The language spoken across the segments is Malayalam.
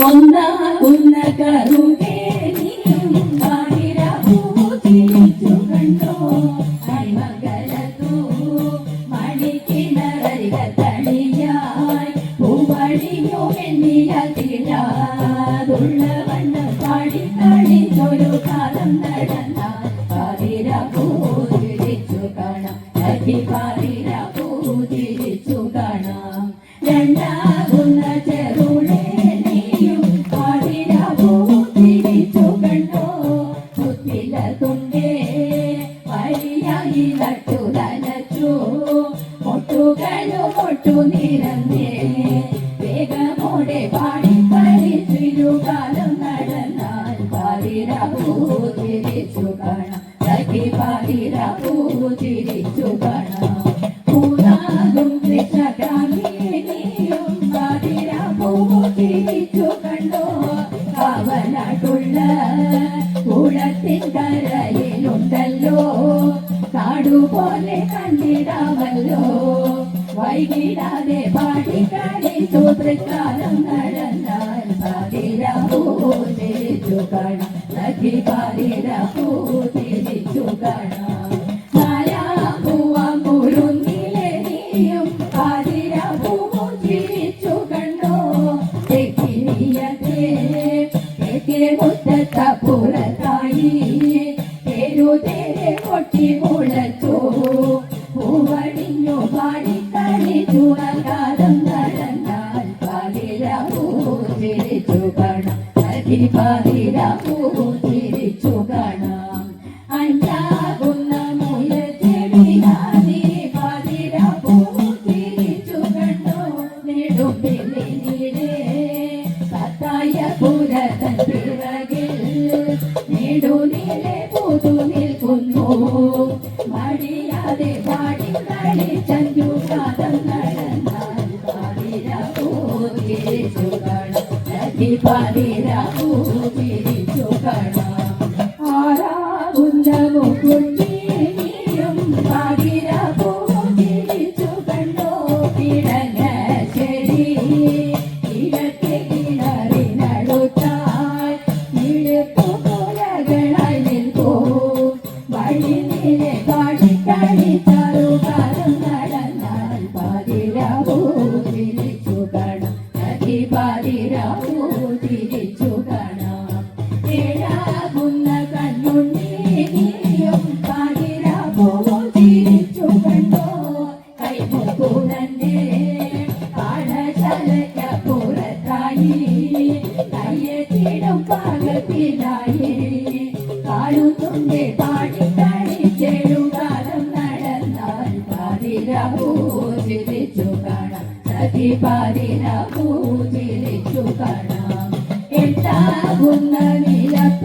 ఉన్న ఉన్న కరుణే തൊട്ടു നിരന്നേ. വേഗമോടെ പാടി കളിച്ചിരുകാലം നടന്നാൽ പാതിരാവൂ തിരിച്ചു കാണാം. സഖി പാതിരാവൂ തിരിച്ചു കാണാം. മൂന്നാകും കൃഷ്ണകാലിയും പാതിരാവൂ തിരിച്ചു കണ്ടോ? കാവനാട്ടുള്ള കുളത്തിൻ കരയിലുണ്ടല്ലോ. കാടുപോലെ കണ്ടിടാമല്ലോ. വൈകിടാതെ പാടിക്കാരെ സൂത്രക്കാലം നടന്നാൽ പാതിര പൂജ കാണാം. നദി പാതിര പൂജ പാതിരാ പൂതിരിച്ചു പണം അതിരി പാതിരാ പൂതിരി Thank you. കയ്യെത്തിടും പാകത്തിലായി കാലുത്തുണ്ടി പാടി കഴിച്ചെഴും കാലം നടന്നാൽ പാതിര പൂജിച്ചു കാണാം സതി പാതിര പൂജിച്ചു കാണാം എട്ടാകുന്ന നിലപ്പ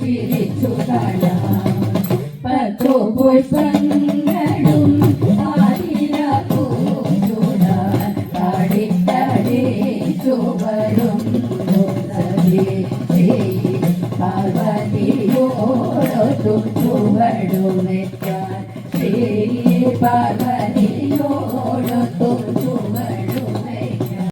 തിരിച്ചു കാണാം പത്തു പുഷ്പങ്ങളും ചുവരും പാർവതിയോടു ചുവടുമെത്താൻ ശ്രീ പാർവതി